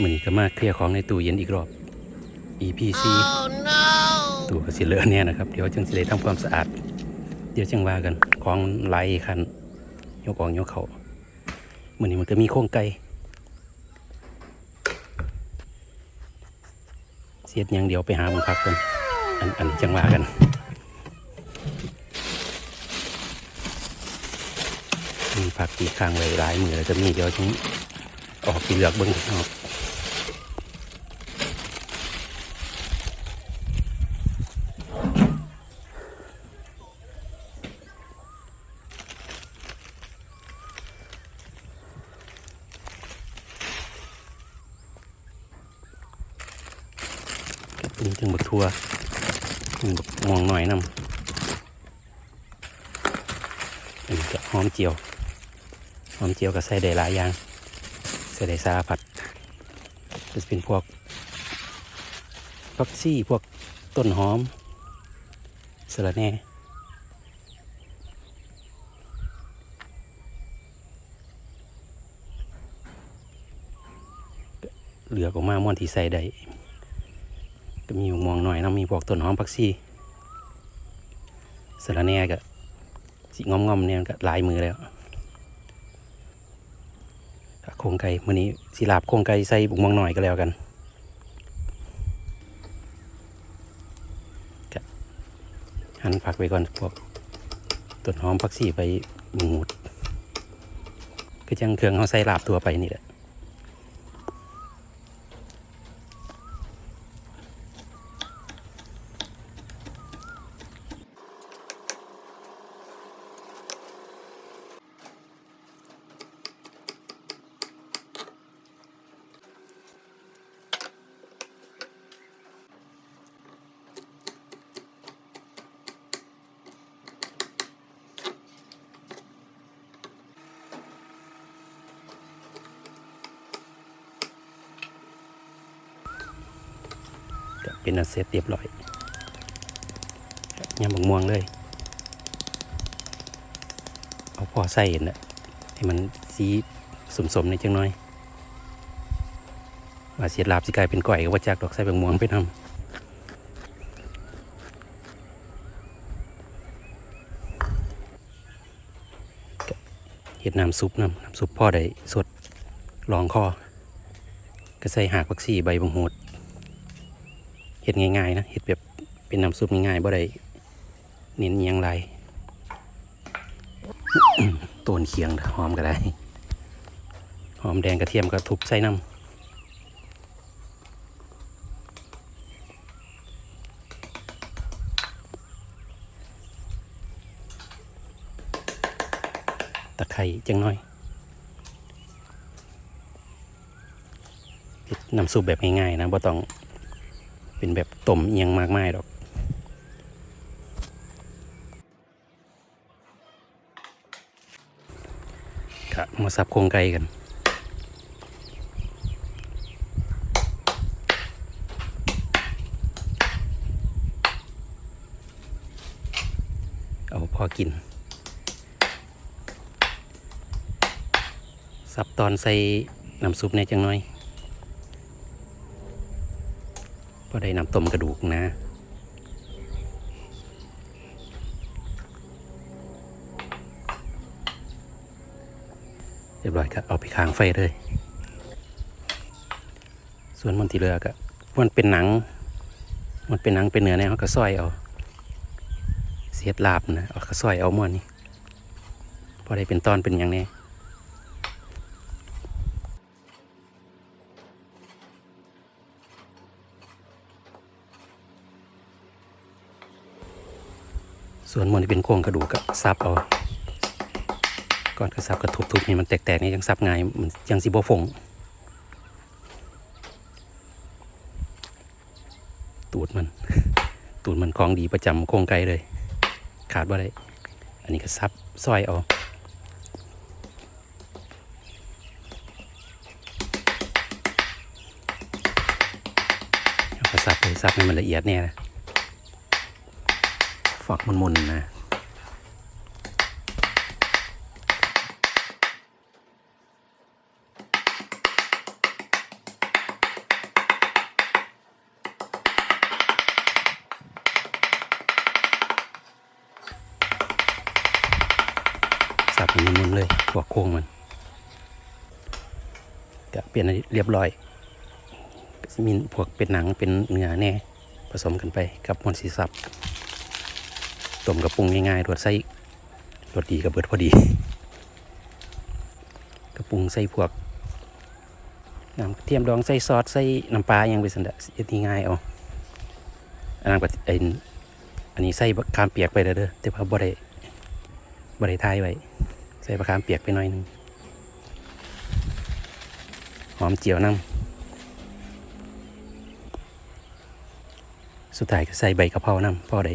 มือนี้ก็มาเคลียร์ของในตู้เย็นอีกรอบ EPC ตู้ก็สิเลอะเนี่ยนะครับ เดี๋ยวจึงสิได้ทำความสะอาด เดี๋ยวจึงว่ากัน ของไหลายคันยกออกยกเขามือนี้มันก็มีโครงไก่เสียดอย่างเดียวไปหาบังคับกันอันอันนี้จังว่ากันมีผักตีข้างไว้หลายมือแล้วจะมีเดี๋ยวฉันออกสีเหลือกเบิ้งออก นี่ถึงบักทัวถึงบักมองหน่อยนำอันนี้ก็หอมเจียว หอมเจียวกับใส่ได้หลายอย่างใส่ได้สาผัดจะเป็นพวกพักซี่พวกต้นหอมสะระแน่เหลือกออกมาม่วนที่ใส่ได้ ก็มีหมวงหน่อยนะมีพวกต้นหอมพักซี่สระแน่ก็สีงอมๆเนี่ยก็ลายมือแล้วโครงไก่มื้อนี้สิลาบโครงไก่ใส่บุกมองหน่อยก็แล้วกันก็หั่นผักไปก่อนพวกต้นหอมผักชีไปหมูดก็จังเครื่องเขาใส่ลาบตัวไปนี่แหละ เป็นอันเสร็จเรียบร้อยยำบักม่วงเลย เอาพอใส่เห็นนะให้มันสีสมๆในจังน้อยว่าเสียลาบสิกลายเป็นก่อยก็ว่าจากดอกใส่บักม่วงไปนำเห็ดน้ำซุปน้ำน้ำซุปพ่อได้สดรองคอก็ใส่หากวักซี่ใบบังโหด เห็ดง่ายๆนะเห็ดแบบเป็นน้ำซุปง่ายๆบ่ได้เน้นยังไรต้นเคียงหอมก็ได้หอมแดงกระเทียมก็ทุบใส่น้ำตะไคร้จังน้อยเฮ็ดน้ำซุปแบบง่ายๆนะบ่ต้อง เป็นแบบต้มเอียงมากมายดอกครับมาสับโครงไก่กันเอาพอกิน สับตอนใส่น้ำซุปเนี่ยจังน้อย พอได้น้ำต้มกระดูกนะเรียบร้อยครับเอาไปค้างไฟเลย ส่วนมันที่เหลือก็มันเป็นหนัง มันเป็นหนังเป็นเนื้อเนี่ยเขาก็ซอยเอา เสียดลาบนะเอาก็ซอยเอาม้วนนี่พอได้เป็นตอนเป็นอย่างนี้ ส่วนมันที่เป็นโครงกระดูกก็ซับเอาก่อนกระซับกระทุบๆนี่มันแตกๆนี่ยังซับง่ายมันยังสิบ่ฟงตูดมัน ตูดมันของดีประจำโครงไก่เลย ขาดว่าได้ อันนี้ก็ซับซอยเอาเอาก็ซับเลยซับให้มันละเอียดเนี่ยนะ ฝัมันๆนะ สับมันๆเลยหัวโค้งมันก็เปลี่ยนเรียบร้อยมีพวกเป็นหนังเป็นเนื้อแน่ผสมกันไปกับมวลสีสับ ต้มกับปรุงง่ายๆรสใส่รสดีกับเบิดพอดีกระปรุงใส่พวกน้ำเทียมดองใส่ซอสใส่น้ำปลาอยังไปสันดะเฮ็ดง่ายเอาอันนั้นก็ไออันนี้ใส่บักขามเปียกไปเด้อเด้อแต่ว่าบ่ได้บ่ได้ทายไว้ใส่บักขามเปียกไปหน่อยหนึงหอมเจียวน้ำสุดท้ายก็ใส่ใบกะเพราน้ำพอได้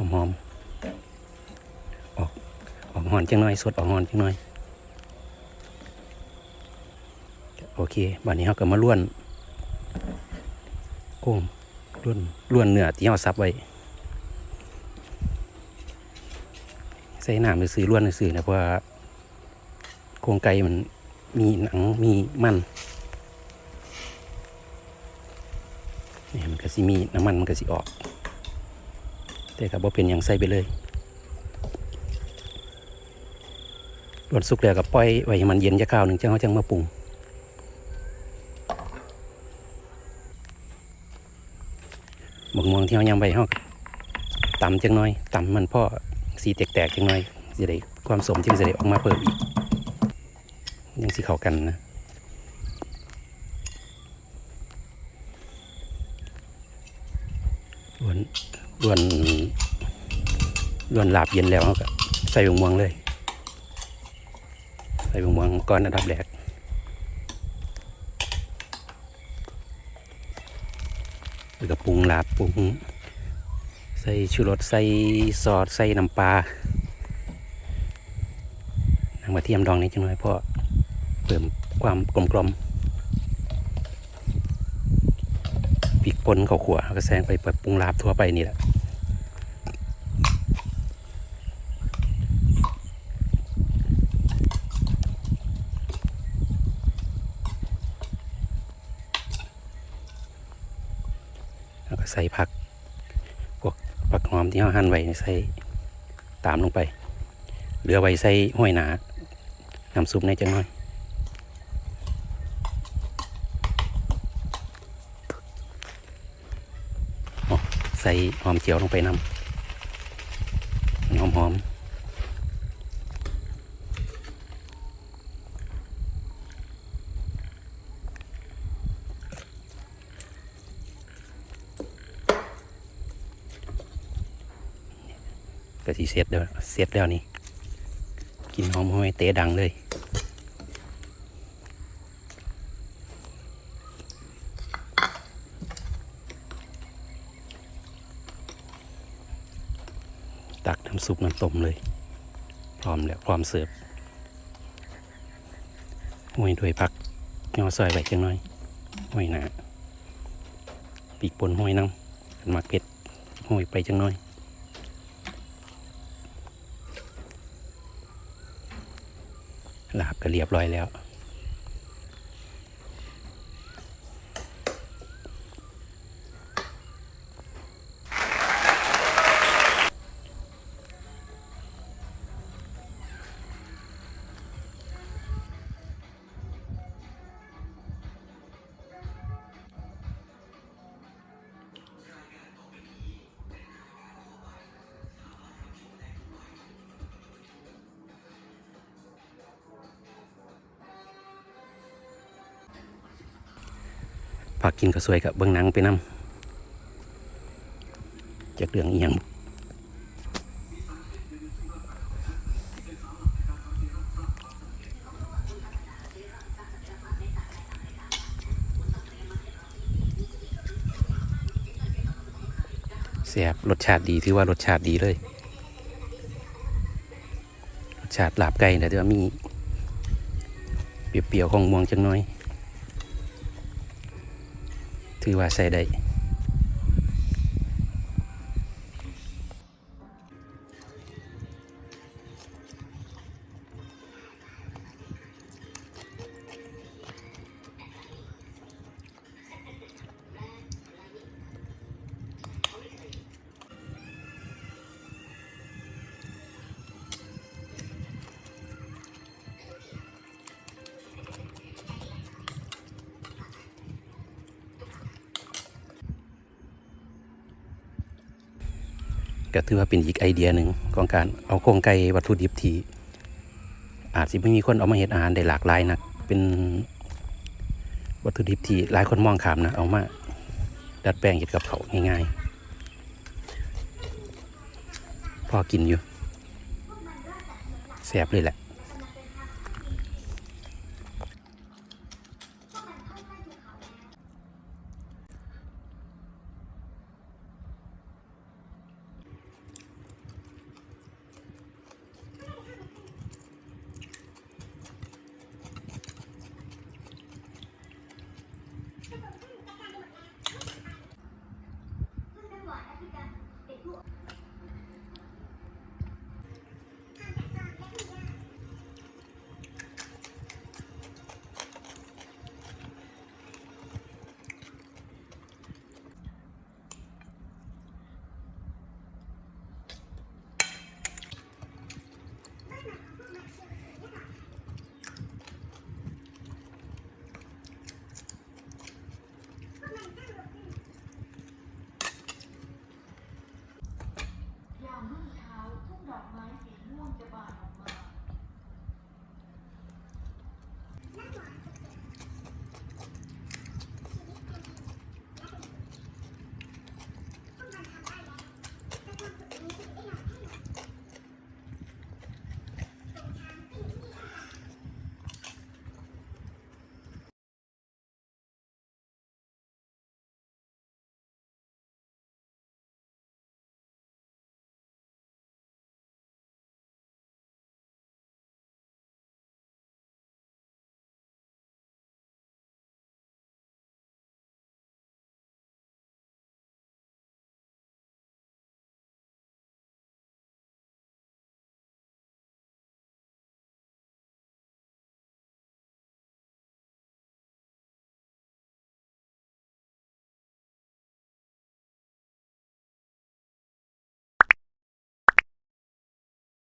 หอมหอมออกออกหอนจังหน่อยสดออกหอนจังหน่อยโอเคบัดนี้เราก็มาล้วนโก้งล้วนล้วนเนื้อที่เราซับไว้ใส่น้ำซื้อล้วนซื้อนะเพราะว่าโครงไก่มันมีหนังมีมันนี่มันก็สิมีน้ำมันมันก็สิออก แต่ก็บ่เป็นอย่างใส่ไปเลยล้วนสุกแล้วก็ปล่อยไว้ให้มันเย็นจะข้าวหนึ่งจังเขาจังมาปรุงบกม่วงที่เรายำไปเขาต่ำจังน้อยต่ำมันพ่อสีแตกๆจังน้อยจะได้ความสมจึงจะได้ออกมาเพิ่มอีกยังสีเข้ากันนะล้วน ล้วนล้วนลาบเย็นแล้วก็ใส่บกม่วงเลย ใส่บกม่วงก่อนอันดับแรกแล้วก็ปรุงลาบปรุง ใส่ชูรสใส่ซอสใส่น้ำปลาน้ำกระเทียมดองนิดจังหน่อยเพราะเพิ่มความกลมกลมพ ริกป่นข้าวขัวแล้วก็แซงไปแบบปรุงลาบทั่วไปนี่แหละแล้วก็ใส่ผัก พวกผักหอมที่เราหั่นไว้ใส่ตามลงไป เหลือไว้ใส่ห้อยหนาน้ำซุปในจังหน่อย อ๋อใส่หอมเจียวลงไปนำหอมหอมก็สีเสร็จแล้วเสร็จแล้วนี่ กินหอมห้อยเตะดังเลย ตักน้ำซุปน้ำต้มเลย พร้อมแล้วพร้อมเสิร์ฟห้อยด้วยผักยอซอยใบจังน้อยห้อยหนาปีกปนห้อยน้ำกันมักเผ็ดห้อยไปจังน้อยลาบก็เรียบร้อยแล้ว ผักกินก็สวยกับเบื้องหนังไปนำจากเรื่องอีหยังแซ่บรสชาติดีถือว่ารสชาติดีเลย รสชาติลาบไก่แต่ว่ามี เปรี้ยวๆของม่วงจังน้อย ถือว่าใส่ได้ ก็ถือว่าเป็นอีกไอเดียหนึ่งของการเอาโครงไก่วัตถุดิบที่อาจสิไม่มีคนเอามาเห็ดอาหารได้หลากหลายนักเป็นวัตถุดิบที่หลายคนมองขามนะเอามาดัดแปลงเห็ดกับเขาง่ายๆ พอกินอยู่แสบเลยแหละ